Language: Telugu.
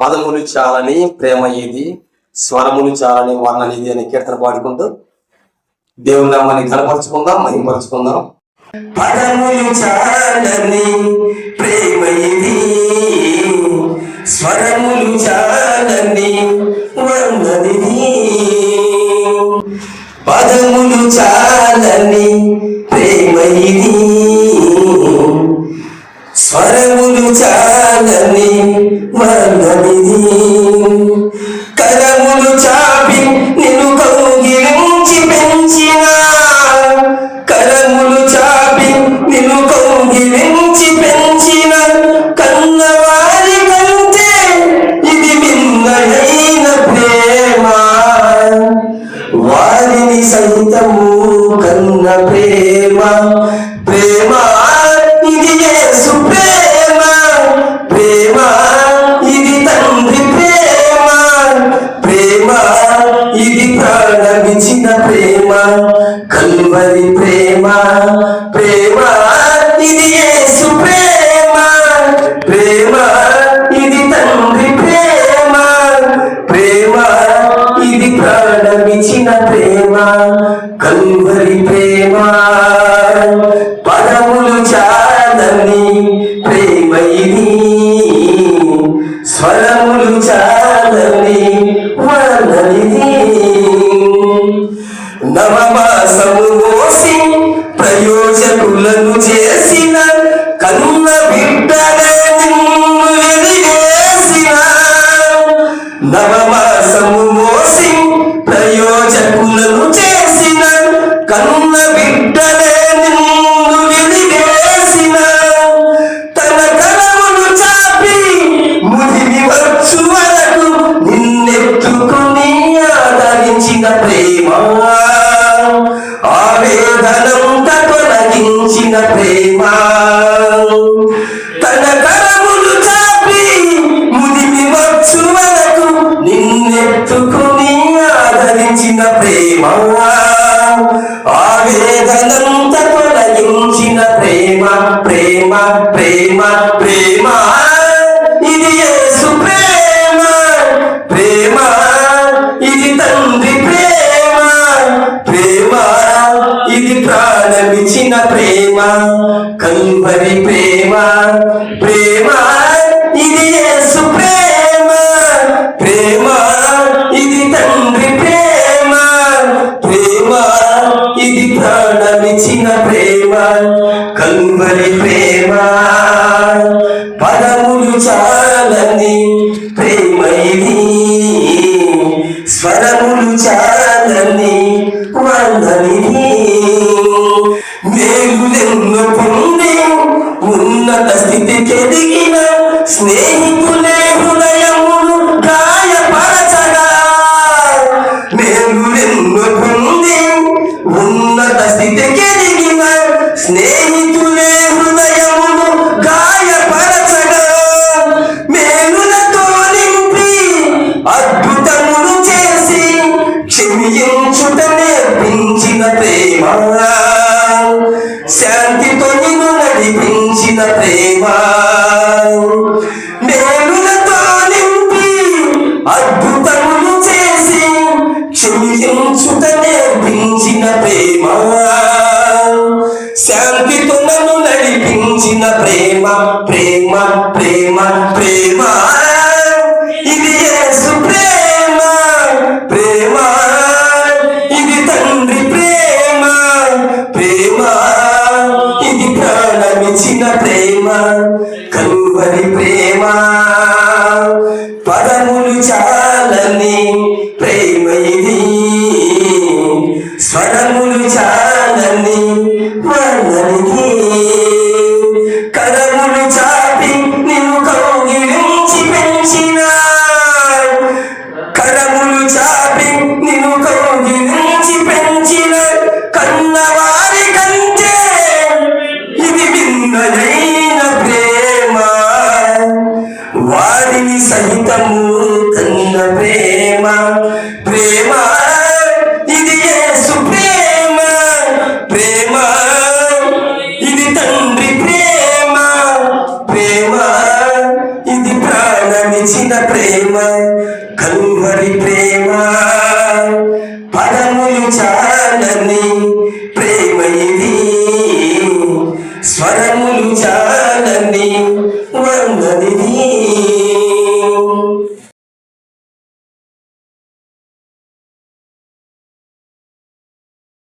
పదములు చాలని ప్రేమ ఇది స్వరములు చాలని వర్ణన ఇది అని కీర్తన పాడుకుంటూ దేవుని నామాన్ని కనపరుచుకుందాం మహిమపరుచుకుందాం. పదములు చాలని ప్రేమ ఇది స్వరములు చాలని వర్ణనిది పదములు చాలని ప్రేమ ఇది స్వరములు చాలని వర్ణనిది కరములు చాపి నిన్ను కౌగిలించి పెంచిన. కరములు చాపి నిన్ను కౌగిలించి పెంచిన. కన్నవారి కంటే ఇది మిన్నయైన ప్రేమ. వారిని సైతము కన్న ప్రేమ. ప్రేమ కల్వరి ప్రేమ పదములు చాలని ప్రేమ ఇది. స్వరములు చాలని వర్ణనిది నవమాసము మోసి ప్రయోజకులను చేసిన కన్న బిడ్డ ప్రయోజకులను చేసిన కన్న బిడ్డలే ముందు వెలివేసిన తన కలమును చాపి ముదిరి వచ్చు వరకు నిన్నెత్తుకుని ఆదరించిన ప్రేమ. ఆవేదనంత తొలగించిన ప్రేమ. తన ఆవేదనంత తొలగించిన ప్రేమ ప్రేమ ప్రేమ ప్రేమ. ఇది యేసు ప్రేమ. ప్రేమ ఇది తండ్రి ప్రేమ. ప్రేమ ఇది ప్రాణమిచిన ప్రేమ. కల్వరి ప్రేమ. ప్రేమ ఇది ప్రేమ కల్వరి ప్రేమ పదములు చాలని ప్రేమ ఇది స్వరములు చాలని వందనిది మేలులెన్ను పొంది ఉన్నత స్థితికి ఎదిగిన స్నేహితులే హృదయములు గాయపరచగా. మేలులెన్ను పొంది ఉన్నత స్థితికి ప్రేమ కలువరి ప్రేమ. పదములు చాలని ప్రేమ ఇది. స్వరములు చాలని వారిని కన్న ప్రేమ. ప్రేమ ఇది యేసు ప్రేమ. ప్రేమ ఇది తండ్రి ప్రేమ. ప్రేమ ఇది ప్రాణమిచిన ప్రేమ. కలువరి ప్రేమ. పదములు చాలని ప్రేమ ఇది. స్వరములు చాలని వందనిది.